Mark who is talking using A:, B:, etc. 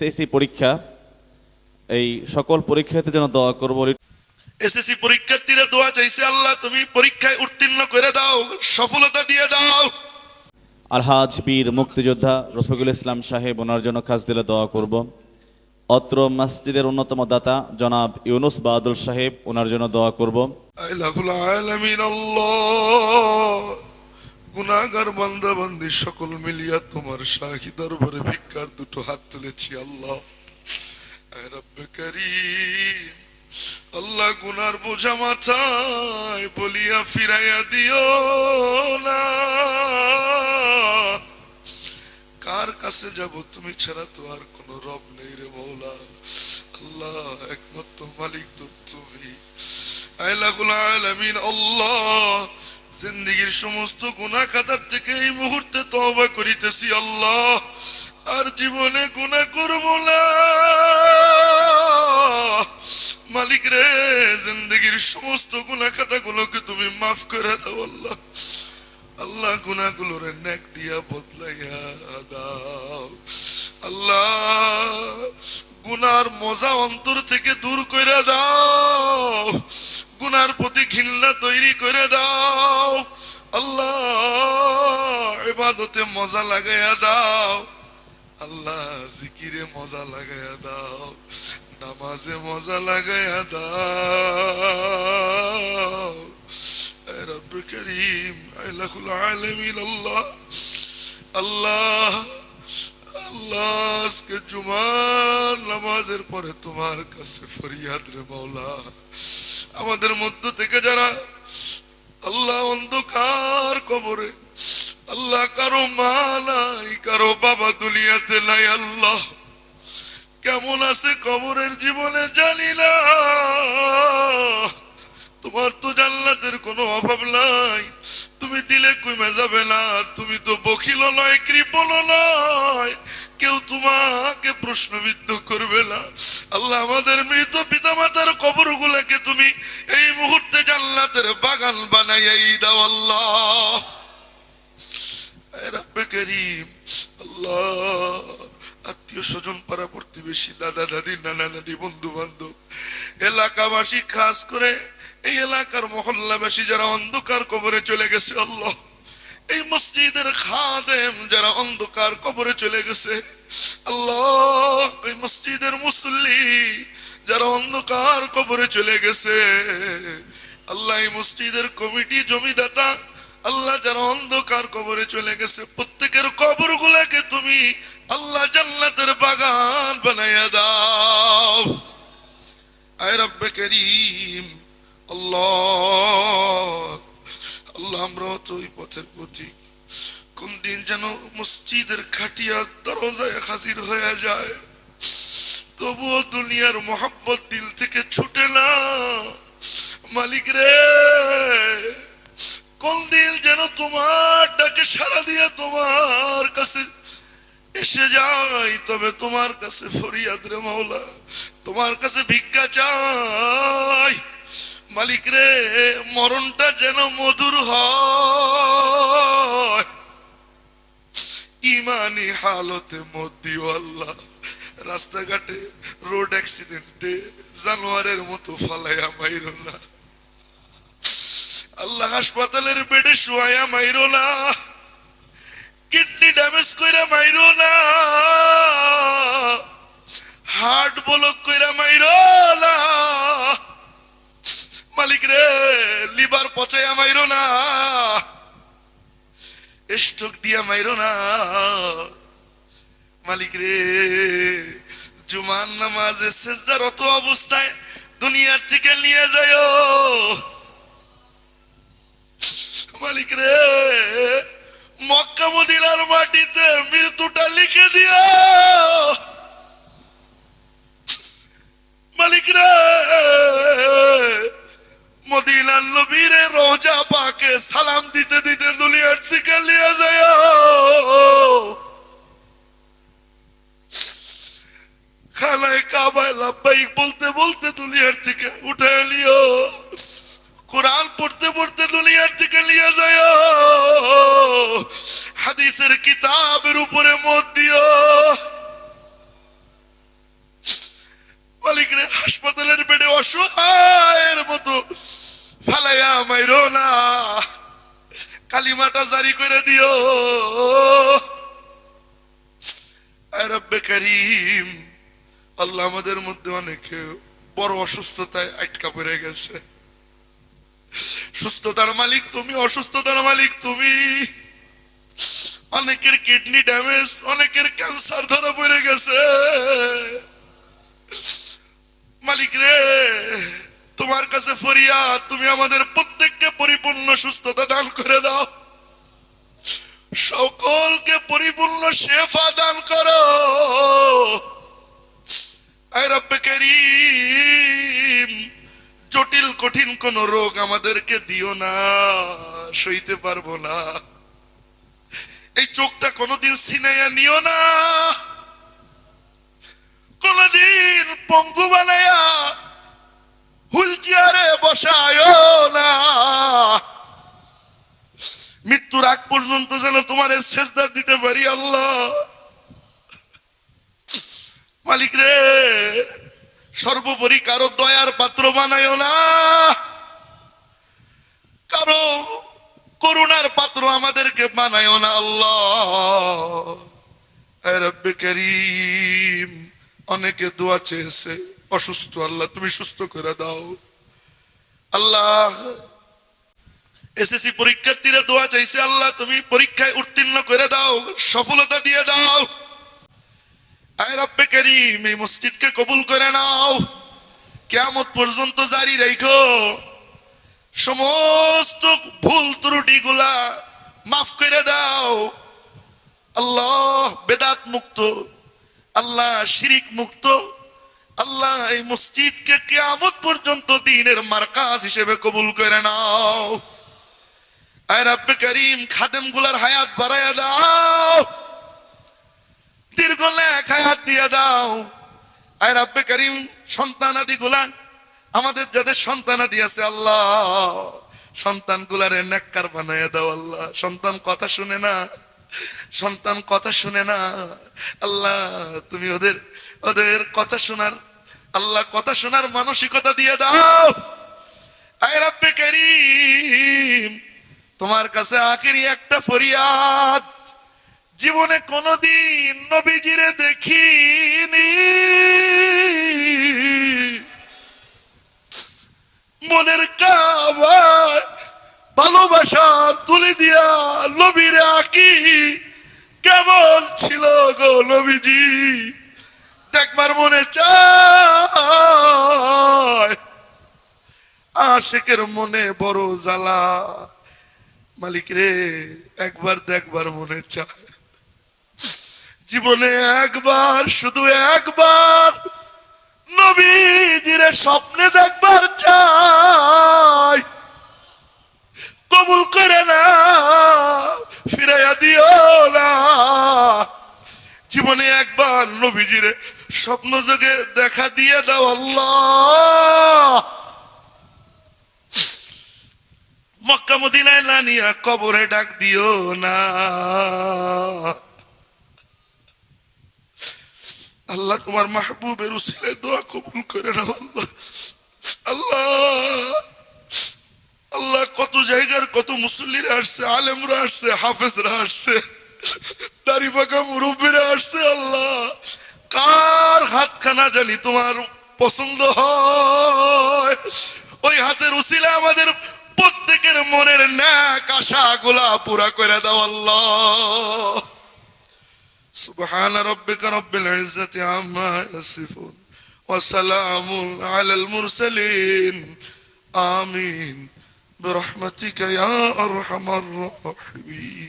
A: SSC পরীক্ষা এই সকল পরীক্ষাতে যেন দোয়া করব।
B: এসএসসি পরীক্ষার্থীরা দোয়া চাইছে আল্লাহ তুমি পরীক্ষায় উত্তীর্ণ করে দাও সফলতা দিয়ে দাও।
A: আলহাজ বীর মুক্তিযোদ্ধা রফিকুল ইসলাম সাহেব ওনার জন্য খাস দিলে দোয়া করব। অত্র মসজিদের অন্যতম দাতা জনাব ইউনুস বাদুল সাহেব ওনার জন্য দোয়া করব।
B: আল্লাহ। গুনাহগার বান্দা বান্দি সকল মিলিয়া তোমার শাহী দরবারে ভিক্ষার দুটো হাত তুলেছি, আল্লাহ। আল্লাহ গুনার বোঝা মাথায় বলিয়া ফিরাইয়া দিও না। কার কাছে যাব তুমি ছাড়া তো আর কোনো রব নেই রে মৌলা। আল্লাহ, একমাত্র মালিক তো তুমি। আইলাকুল আলামিন, আল্লাহ। জিন্দিগির সমস্ত গুনাহ খাতার থেকে এই মুহূর্তে তওবা করিতেছি আল্লাহ। আর জীবনে গুনাহ করব না। মালিক রে, জিন্দিগির সমস্ত গুনাহ খাতাগুলোকে তুমি মাফ করে দাও আল্লাহ। আল্লাহ গুনাহগুলোর নেক দিয়া বদলাইয়া দাও। আল্লাহ, গুনার মজা অন্তর থেকে দূর করে দাও। গুনার প্রতি ঘৃণা তৈরি করে দাও। আল্লাহ এবাদতে মজা লাগাইয়া দাও। আল্লাহ, জিকিরে মজা লাগাইয়া দাও। নামাজে মজা লাগাইয়া দাও। রব করিম আইলাকুল আলমিন, আল্লাহ। আল্লাহ আল্লাহ, আজকে জুমার নামাজের পরে তোমার কাছে ফরিয়াদ রে মাওলা। আমাদের মধ্য থেকে যারা আল্লাহ অন্ধকার কবরে, আল্লাহ কারও মা নাই, কারও বাবা দুনিয়াতে নাই, আল্লাহ। কেমন আছে কবরের জীবনে জানি না। তোমার তো জান্নাতের কোনো অভাব নাই। তুমি দিলে কমে যাবে না, তুমি তো বকিল নয় কৃপল নয়। কেউ তোমাকে প্রশ্নবিদ্ধ করবে না। আল্লাহ আমাদের মৃত পিতামাতার আত্মীয় স্বজন পাড়া প্রতিবেশী, দাদা দাদি, নানা নানি বন্ধু বান্ধব এলাকাবাসী, খাস করে এই এলাকার মহল্লাবাসী যারা অন্ধকার কবরে চলে গেছে, আল্লাহ। এই মসজিদের খাদেম যারা অন্ধকার কবরে চলে গেছে, আল্লাহ। এই মসজিদের মুসল্লি যারা অন্ধকার কবরে চলে গেছে আল্লাহ মসজিদের কমিটি জমিদাতা, আল্লাহ যারা অন্ধকার কবরে চলে গেছে। প্রত্যেকের কবর তুমি আল্লাহ জান্নাতের বাগান বানাইয়া দাও। আয় রব্বে করিম, আল্লাহ আল্লাহ আমরাও তো ওই পথের পথিক কোন দিন যেন মসজিদের খাটিয়া দরজায় হাজির হয়ে যায়। তবুও দুনিয়ার মোহাব্বত দিল থেকে ছুটে না। মালিক রে, কোন দিন যেন তোমার ডাকে সারা দিয়ে তোমার কাছে এসে যাই তবে তোমার কাছে ফরিয়াদ রে মাওলা, তোমার কাছে ভিক্ষা চাই। মালিক রে, মরণটা যেন মধুর হয়। হালতে মত আল্লাহ, রাস্তাঘাটে, রোড অ্যাক্সিডেন্টে জানোয়ারের মতো ফালাইয়া মাইরো হাসপাতালের বেডে শোয়াইয়া মাইরো না। কিডনি ড্যামেজ কইরা মাইরো না। হার্ট ব্লক কইরা মাইরো না। মালিক রে, লিভার পচাইয়া মাইরো না। স্ট্রোক দিয়া মাইরো না। মালিক রে জুমান নামাজে সেজদার অত অবস্থায় দুনিয়ার থেকে নিয়ে যায় মালিক রে মক্কা মদিনার মাটিতে মৃত্যুটা লিখে দিও। মালিক রে মদিনার নবীরে রোজা পাকে সালাম দিতে দিতে দুনিয়ার থেকে নিয়ে যায় খালায় কাবায় লাব্বাইক বলতে বলতে দুনিয়ার থেকে উঠে নিও। কোরআন পড়তে পড়তে দুনিয়ার থেকে নিয়ে যায় হাদিসের কিতাবের উপরে মত দিও মালিকরে হাসপাতালের বেডে অসহায়ের মতো ফালাইয়া মাইর না। কালিমাটা জারি করে দিও রব্বে করিম, আল্লাহ আমাদের মধ্যে অনেকে বড় অসুস্থতায় আটকা পড়ে গেছে। সুস্থতার মালিক তুমি, অসুস্থতার মালিক তুমি। অনেকের কিডনি ড্যামেজ, অনেকের ক্যান্সার ধরা পড়ে গেছে। মালিক রে, তোমার কাছে ফরিয়াদ, তুমি আমাদের প্রত্যেককে পরিপূর্ণ সুস্থতা দান করে দাও। সকলকে পরিপূর্ণ শেফা দান করো। আয় রব্বে করিম। জটিল, কঠিন কোন রোগ আমাদেরকে দিও না, সইতে পারব না। এই চোখটা কোনোদিন সিনাইয়া নিও না। কোনদিন পঙ্গু বানায়া হুইল চেয়ারে বসায় না। মৃত্যুর আগ পর্যন্ত যেন তোমার শেষদার দিতে পারি আল্লাহ। মালিক রে সর্বোপরি কারও দয়ার পাত্র বানায় না। কারও করুণার পাত্র আমাদেরকে বানায় না আল্লাহ। করিম, অনেকে দোয়া চেয়েছে, অসুস্থ আল্লাহ, তুমি সুস্থ করে দাও। আল্লাহ, এসএসসি পরীক্ষার্থীরা দোয়া চাইছে, আল্লাহ তুমি পরীক্ষায় উত্তীর্ণ করে দাও, সফলতা দিয়ে দাও। আয় রব্বে করিম, এই মসজিদকে কবুল করে নাও। কেমত পর্যন্ত জারি রেখো। সমস্ত ভুল ত্রুটিগুলা মাফ করে দাও। আল্লাহ বেদাত মুক্ত, আল্লাহ শিরিক মুক্ত, আল্লাহ এই মসজিদকে কিয়ামত পর্যন্ত দিনের মার্কাজ হিসেবে কবুল করে নাও। আয় রাব্বে করিম খাদেমগুলার হায়াত বাড়াইয়া দাও। দীর্ঘ এক হায়াত দিয়ে দাও। আয় রাব্বে করিম সন্তানাদি গুলা আমাদের যাদের সন্তানাদি আছে, আল্লাহ। সন্তান গুলারে নেককার বানাইয়া দাও, আল্লাহ। সন্তান কথা শুনে না, সন্তান কথা শুনে না। আল্লাহ, তুমি ওদের ওদের কথা শোনার, আল্লাহ, কথা শোনার মানসিকতা দিয়ে দাও। আয় রাব্বে করিম, তোমার কাছে আখেরি একটা ফরিয়াদ। জীবনে কোনদিন নবীজিরে দেখিনি। মনের কাবায় ভালোবাসা তুলে দিয়া নবীরে আঁকি। কেমন ছিল গো নবীজি? দেখবার মনে চায় মনে বড় জ্বালা। মালিক রে, একবার দেখবার মনে চায়। জীবনে একবার, শুধু একবার। নবীজিরে স্বপ্নে দেখবার চাই। কবুল করে না, ফিরাইয়া দিও না। জীবনে একবার নবীজিরে স্বপ্ন যোগে দেখা দিয়ে দাও আল্লাহ। মক্কা মদিনায় না কবরে ডাক দিও না। আল্লাহ তোমার মাহবুবের উসিলায় দোয়া কবুল করে নাও, আল্লাহ। আল্লাহ। আল্লাহ, কত জায়গার কত মুসল্লিরা আসছে, আলেমরা আসছে, হাফেজরা আসছে দাড়ি পাকা মুরব্বীরা আসছে, আল্লাহ। কার হাতখানা জানি তোমার পছন্দ হয়? ওই হাতের উসিলা আমাদের প্রত্যেকের মনের ন্যাক আশা গোলা পুরা করে দাও, আল্লাহ। سبحان ربك رب العزة عما يصفون وسلام على المرسلين. آمين. برحمتك يا أرحم الراحمين.